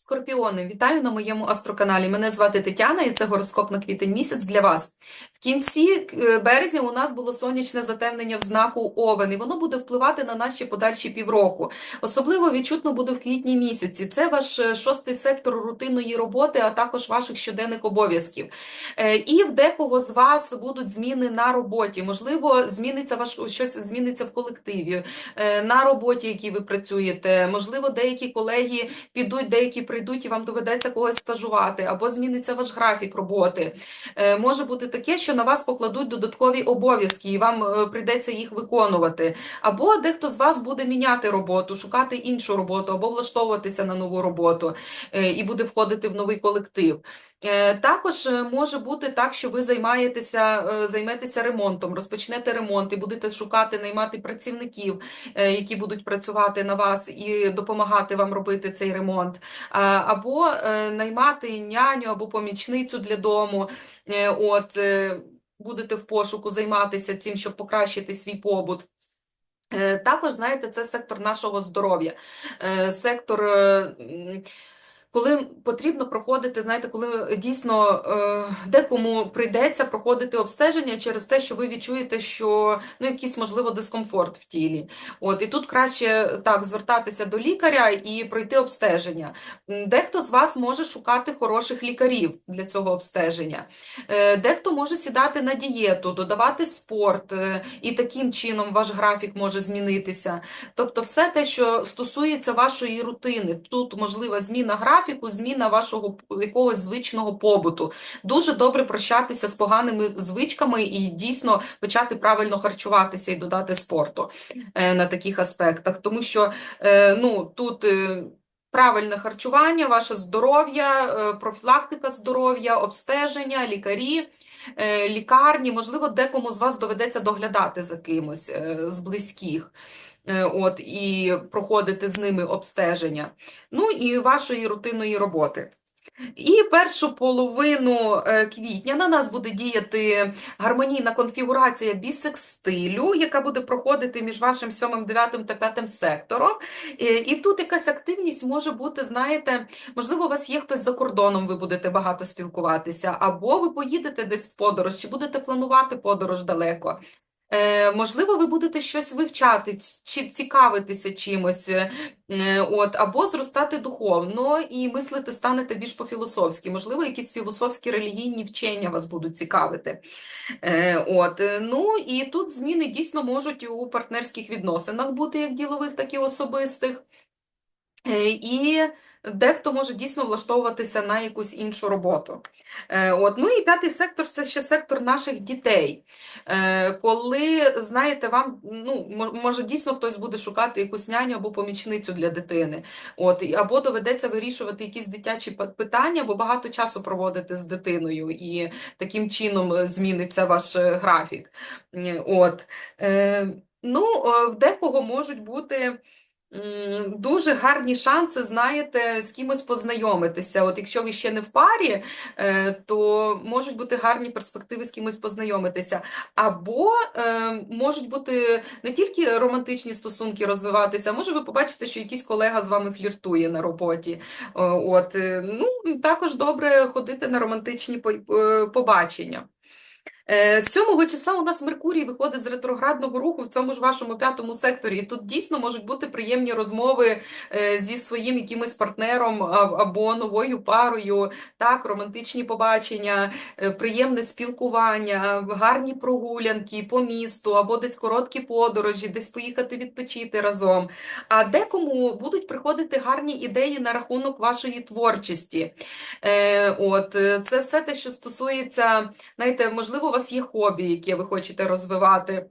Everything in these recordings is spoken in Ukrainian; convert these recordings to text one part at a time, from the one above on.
Скорпіони, вітаю на моєму астроканалі. Мене звати Тетяна, і це гороскоп на квітень місяць для вас. В кінці е, березня у нас було сонячне затемнення в знаку Овен, і воно буде впливати на наші подальші півроку. Особливо відчутно буде в квітні місяці. Це ваш е, шостий сектор рутинної роботи, а також ваших щоденних обов'язків. Е, І в декого з вас будуть зміни на роботі. Можливо, зміниться ваш щось зміниться в колективі, на роботі, якій ви працюєте. Можливо, деякі колеги підуть, деякі прийдуть, і вам доведеться когось стажувати, або зміниться ваш графік роботи. Е, Може бути таке, що на вас покладуть додаткові обов'язки, і вам е, прийдеться їх виконувати. Або дехто з вас буде міняти роботу, шукати іншу роботу, або влаштовуватися на нову роботу е, і буде входити в новий колектив. Е, Також е, може бути так, що ви займаєтеся, е, займетеся ремонтом, розпочнете ремонт і будете шукати, наймати працівників, які будуть працювати на вас і допомагати вам робити цей ремонт, або наймати няню або помічницю для дому. От будете в пошуку займатися цим, щоб покращити свій побут. Також, знаєте, це сектор нашого здоров'я, сектор. Е, Коли потрібно проходити, знаєте, коли дійсно е, декому прийдеться проходити обстеження через те, що ви відчуєте, що ну якийсь можливо дискомфорт в тілі. От і тут краще так звертатися до лікаря і пройти обстеження. Дехто з вас може шукати хороших лікарів для цього обстеження. Е, Дехто може сідати на дієту, додавати спорт, е, і таким чином ваш графік може змінитися. Тобто, все те, що стосується вашої рутини, тут можлива зміна графіку, зміна вашого якогось звичного побуту. Дуже добре прощатися з поганими звичками і дійсно почати правильно харчуватися і додати спорту е, на таких аспектах. Тому що е, ну, тут. е, Правильне харчування, ваше здоров'я, профілактика здоров'я, обстеження, лікарі, лікарні. Можливо, декому з вас доведеться доглядати за кимось з близьких. Е, От, і проходити з ними обстеження. Ну і вашої рутинної роботи. І першу половину е, квітня на нас буде діяти гармонійна конфігурація бісекстилю, яка буде проходити між вашим сьомим, дев'ятим та п'ятим сектором. Е, І тут якась активність може бути, знаєте, можливо, у вас є хтось за кордоном, ви будете багато спілкуватися, або ви поїдете десь в подорож, чи будете планувати подорож далеко. Е, можливо, ви будете щось вивчати, чи цікавитися чимось, е, е, от, або зростати духовно і мислити станете більш по-філософськи. Можливо, якісь філософські релігійні вчення вас будуть цікавити. От, ну і тут зміни дійсно можуть у партнерських відносинах бути як ділових, так і особистих. І дехто може дійсно влаштовуватися на якусь іншу роботу. Е, От. Ну і п'ятий сектор це ще сектор наших дітей. Е, Коли, знаєте, вам, ну, може, дійсно хтось буде шукати якусь няню або помічницю для дитини. От, або доведеться вирішувати якісь дитячі питання, бо багато часу проводити з дитиною, і таким чином зміниться ваш е, графік. От. Ну, в декого можуть бути. Дуже гарні шанси, знаєте, з кимось познайомитися. От якщо ви ще не в парі, е, то можуть бути гарні перспективи з кимось познайомитися. Або е, можуть бути не тільки романтичні стосунки розвиватися, а може ви побачите, що якийсь колега з вами фліртує на роботі. От, е, ну, також добре ходити на романтичні побачення. Е, 7 числа у нас Меркурій виходить з ретроградного руху в цьому ж вашому п'ятому секторі. І тут дійсно можуть бути приємні розмови е, зі своїм якимось партнером або новою парою, так, романтичні побачення, е, приємне спілкування, гарні прогулянки по місту, або десь короткі подорожі, десь поїхати відпочити разом. А декому будуть приходити гарні ідеї на рахунок вашої творчості. Е, От, е, це все те, що стосується. Знаєте, можливо, вас є хобі, яке ви хочете розвивати,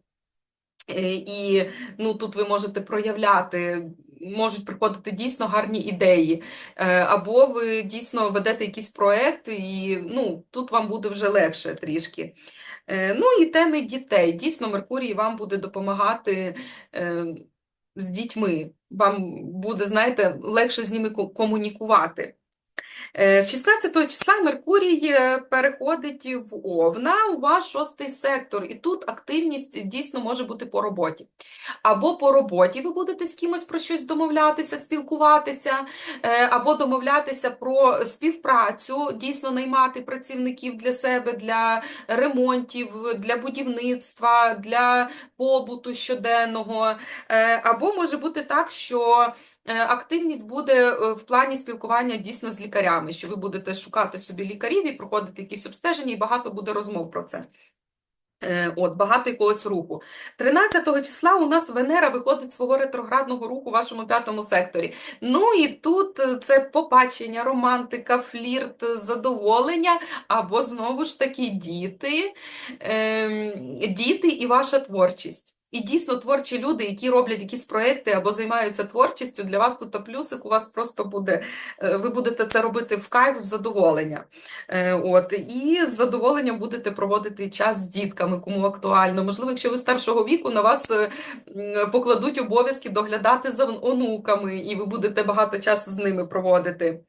е, і ну, тут ви можете проявляти, можуть приходити дійсно гарні ідеї. Е, Або ви дійсно ведете якийсь проект, і ну, тут вам буде вже легше трішки. Е, Ну і теми дітей. Дійсно, Меркурій вам буде допомагати з дітьми. Вам буде, знаєте, легше з ними комунікувати. Е, З 16 числа Меркурій е, переходить в Овна, у ваш шостий сектор, і тут активність дійсно може бути по роботі. Або по роботі ви будете з кимось про щось домовлятися, спілкуватися, е, або домовлятися про співпрацю, дійсно наймати працівників для себе, для ремонтів, для будівництва, для побуту щоденного. Або може бути так, що Активність буде е, в плані спілкування дійсно з лікарями, що ви будете шукати собі лікарів і проходити якісь обстеження, і багато буде розмов про це. Е, От, багато якогось руху. 13 числа у нас Венера виходить з свого ретроградного руху у вашому п'ятому секторі. Ну і тут е, це побачення, романтика, флірт, задоволення, або знову ж таки діти, ем, діти і ваша творчість. І дійсно творчі люди, які роблять якісь проекти або займаються творчістю, для вас тут плюсик, у вас просто буде, е, ви будете це робити в кайф, в задоволення. Е, От, і з задоволенням будете проводити час з дітками, кому актуально. Можливо, якщо ви старшого віку, на вас е, покладуть обов'язки доглядати за онуками, і ви будете багато часу з ними проводити.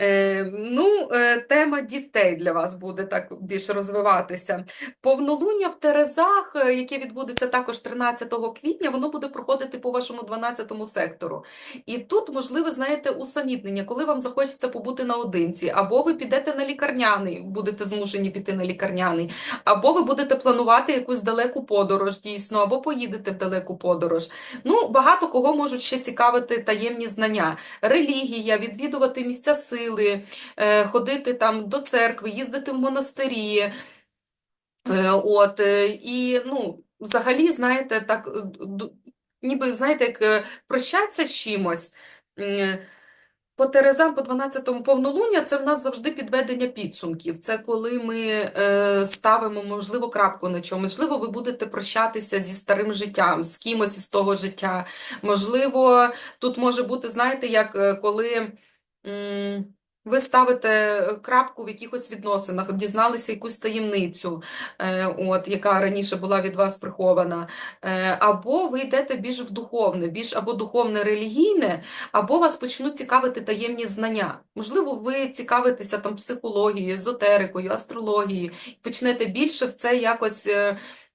Е, ну, е, тема дітей для вас буде так більш розвиватися. Повнолуння в Терезах, е, яке відбудеться також 13 квітня, воно буде проходити по вашому 12 сектору. І тут, можливо, знаєте, усамітнення, коли вам захочеться побути наодинці, або ви підете на лікарняний, будете змушені піти на лікарняний, або ви будете планувати якусь далеку подорож, дійсно, або поїдете в далеку подорож. Ну, багато кого можуть ще цікавити таємні знання, релігія, відвідувати місця сили, е, ходити там до церкви, їздити в монастирі. Е, От, е, і, ну, взагалі, знаєте, так, ніби, знаєте, як прощатися з чимось. По Терезам, по 12-му повнолуння, це в нас завжди підведення підсумків. Це коли ми е, ставимо, можливо, крапку на чому. Можливо, ви будете прощатися зі старим життям, з кимось із того життя. Можливо, тут може бути, знаєте, як коли. Ви ставите крапку в якихось відносинах, дізналися якусь таємницю, е, от, яка раніше була від вас прихована, Е, або ви йдете більш в духовне, більш або духовне релігійне, або вас почнуть цікавити таємні знання. Можливо, ви цікавитеся там психологією, езотерикою, астрологією, почнете більше в це якось.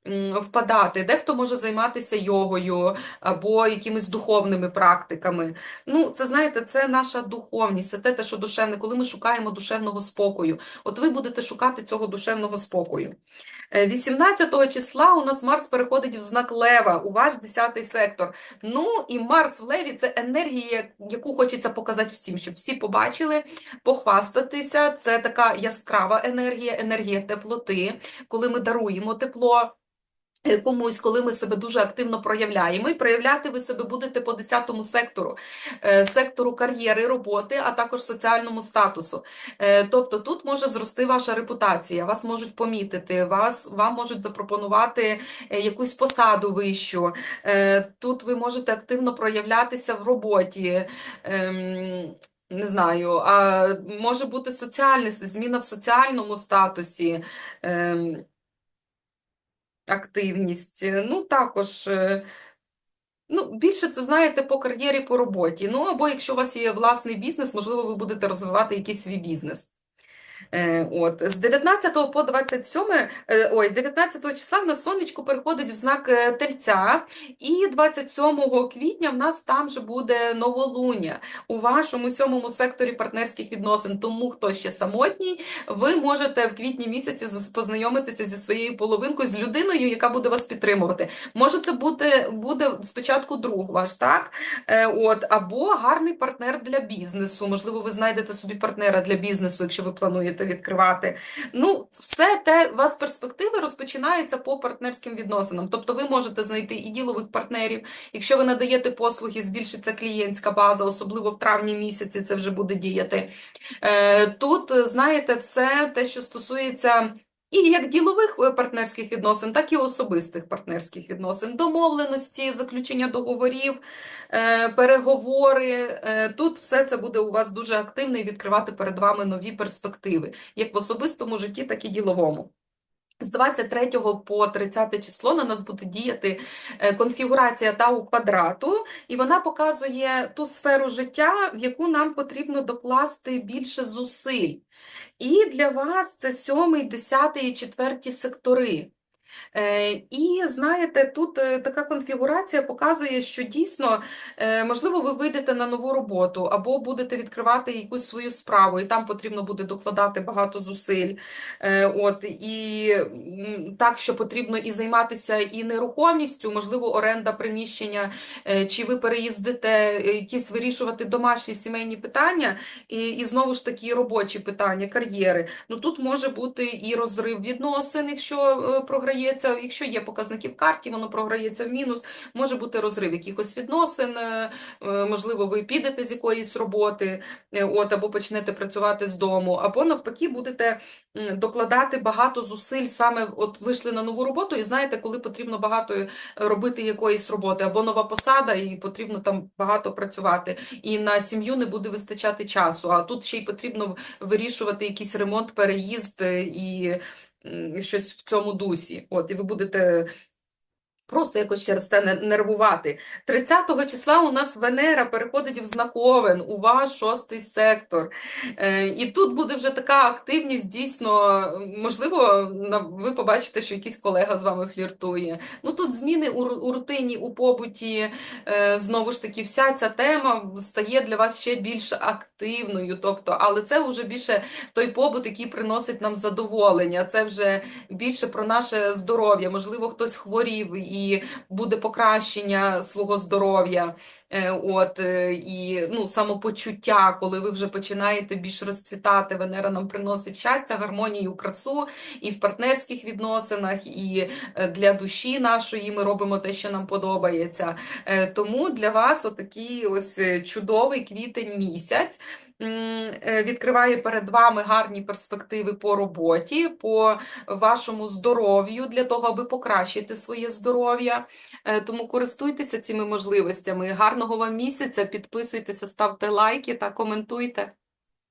Е, Впадати. Дехто може займатися йогою або якимись духовними практиками. Ну, це знаєте, це наша духовність, це те, що душевне, коли ми шукаємо душевного спокою. От ви будете шукати цього душевного спокою. Е, 18 числа у нас Марс переходить в знак Лева, у ваш 10 сектор. Ну і Марс в Леві це енергія, яку хочеться показати всім, щоб всі побачили, похвастатися. Це така яскрава енергія, енергія теплоти, коли ми даруємо тепло. Е, Комусь, коли ми себе дуже активно проявляємо, і проявляти ви себе будете по 10 сектору, е, сектору кар'єри, роботи, а також соціальному статусу. Е, Тобто тут може зрости ваша репутація, вас можуть помітити, вас, вам можуть запропонувати якусь посаду вищу. Тут ви можете активно проявлятися в роботі. Ем, Не знаю, а може бути соціальний, зміна в соціальному статусі. Активність. Е, Ну, також, е, ну, більше це знаєте по кар'єрі, по роботі. Ну, або якщо у вас є власний бізнес, можливо, ви будете розвивати якийсь свій бізнес. Е, От, з 19 по 27, е, ой, 19 числа в нас сонечко переходить в знак е, Тельця, і 27 квітня в нас там же буде новолуння у вашому сьомому секторі партнерських відносин. Тому хто ще самотній, ви можете в квітні місяці познайомитися зі своєю половинкою, з людиною, яка буде вас підтримувати. Може, це буде, буде спочатку друг ваш, так? От, або гарний партнер для бізнесу. Можливо, ви знайдете собі партнера для бізнесу, якщо ви плануєте відкривати. Ну, все те, у вас перспективи розпочинаються по партнерським відносинам. Тобто ви можете знайти і ділових партнерів. Якщо ви надаєте послуги, збільшиться клієнтська база, особливо в травні місяці це вже буде діяти. Е, Тут, знаєте, все те, що стосується. І як ділових е, партнерських відносин, так і особистих партнерських відносин, домовленості, заключення договорів, е, переговори. Е, Тут все це буде у вас дуже активно і відкривати перед вами нові перспективи, як в особистому житті, так і діловому. З 23 по 30 число на нас буде діяти е, конфігурація Тау квадрату, і вона показує ту сферу життя, в яку нам потрібно докласти більше зусиль. І для вас це сьомий, десятий і 4 сектори. Е, І знаєте, тут е, така конфігурація показує, що дійсно, е, можливо, ви вийдете на нову роботу або будете відкривати якусь свою справу, і там потрібно буде докладати багато зусиль. От, і так, що потрібно і займатися і нерухомістю, можливо, оренда приміщення, чи ви переїздите, якісь вирішувати домашні сімейні питання, і, і знову ж таки робочі питання, кар'єри. Ну тут може бути і розрив відносин, якщо е, програється, якщо є показники в карті, воно програється в мінус. Може бути розрив якихось відносин, е, е, можливо, ви підете з якоїсь роботи, е, от, або почнете працювати з дому, або навпаки, будете докладати багато зусиль, саме от вийшли на нову роботу, і знаєте, коли потрібно багато робити якоїсь роботи, або нова посада, і потрібно там багато працювати, і на сім'ю не буде вистачати часу. А тут ще й потрібно вирішувати якийсь ремонт, переїзд і щось в цьому дусі. От, і ви будете просто якось через це не- нервувати. 30 числа у нас Венера переходить в знак Овен, у ваш шостий сектор. Е, І тут буде вже така активність, дійсно, можливо, на- ви побачите, що якийсь колега з вами фліртує. Ну тут зміни у, у рутині, у побуті, е, знову ж таки, вся ця тема стає для вас ще більш активною. Тобто, але це вже більше той побут, який приносить нам задоволення. Це вже більше про наше здоров'я. Можливо, хтось хворів і буде покращення свого здоров'я. Е, От, е, і ну, самопочуття, коли ви вже починаєте більш розцвітати, Венера нам приносить щастя, гармонію, красу і в партнерських відносинах, і е, для душі нашої ми робимо те, що нам подобається. Тому для вас отакий ось чудовий квітень місяць. Е, Відкриває перед вами гарні перспективи по роботі, по вашому здоров'ю для того, аби покращити своє здоров'я. Е, Тому користуйтеся цими можливостями. Гарного вам місяця, підписуйтеся, ставте лайки та коментуйте.